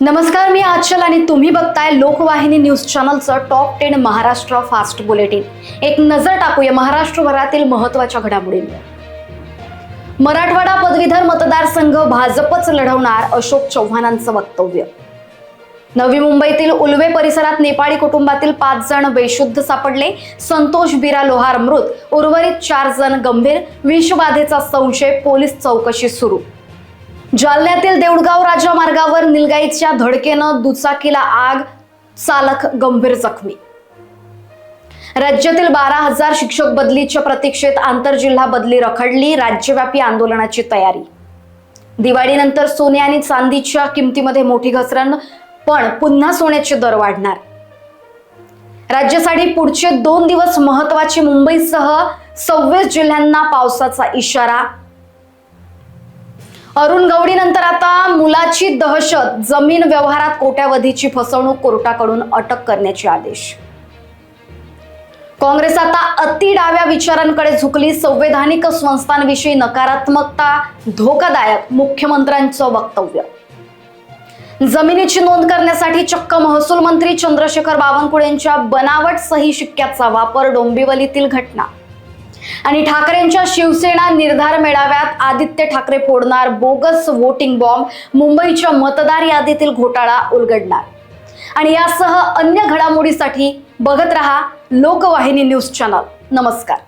नमस्कार मी आचल आणि तुम्ही बघताय Lokvahini news चॅनलचं top ten Maharashtra fast bulletin. एक नजर टाकूया महाराष्ट्रभरातील महत्त्वाच्या घडामोडींवर मराठवाडा पदवीधर मतदारसंघ भाजपच लढवणार अशोक चव्हाणांचं वक्तव्य. नवी मुंबईतील उल्वे परिसरात नेपाळी कुटुंबातील पाच जण बेशुद्ध सापडले. संतोष बिरा लोहार मृत. उर्वरित चार जण गंभीर. विषबाधेचा संशय पोलीस चौकशी सुरू. जालन्यातील देऊळगाव राजा मार्गावर निलगाईच्या धडकेनं दुचाकीला आग चालक गंभीर जखमी. राज्यातील बारा हजार शिक्षक बदलीच्या प्रतीक्षेत आंतरजिल्हा बदली रखडली राज्यव्यापी आंदोलनाची तयारी. दिवाळीनंतर सोने आणि चांदीच्या किमतीमध्ये मोठी घसरण पण पुन्हा सोन्याचे दर वाढणार. राज्यासाठी पुढचे दोन दिवस महत्त्वाचे मुंबईसह सव्वीस जिल्ह्यांना पावसाचा इशारा अरुण गवडी नंतर आता मुलाची दहशत. जमीन व्यवहारात कोट्यावधीची फसवणूक कोर्टाकडून अटक करण्याचे आदेश. काँग्रेस आता अति डाव्या विचारांकडे झुकली. संवैधानिक संस्थांविषयी नकारात्मकता धोकादायक मुख्यमंत्र्यांचं वक्तव्य. जमिनीची नोंद करण्यासाठी चक्क महसूल मंत्री चंद्रशेखर बावनकुळेंच्या बनावट सही शिक्क्याचा वापर डोंबिवलीतील घटना. आणि ठाकरेंच्या शिवसेना निर्धार मेळाव्यात आदित्य ठाकरे फोडणार बोगस वोटिंग बॉम्ब मुंबईच्या मतदार यादीतील घोटाळा उलगडणार. आणि यासह अन्य घडामोडीसाठी बघत रहा लोकवाहिनी न्यूज चॅनल. नमस्कार.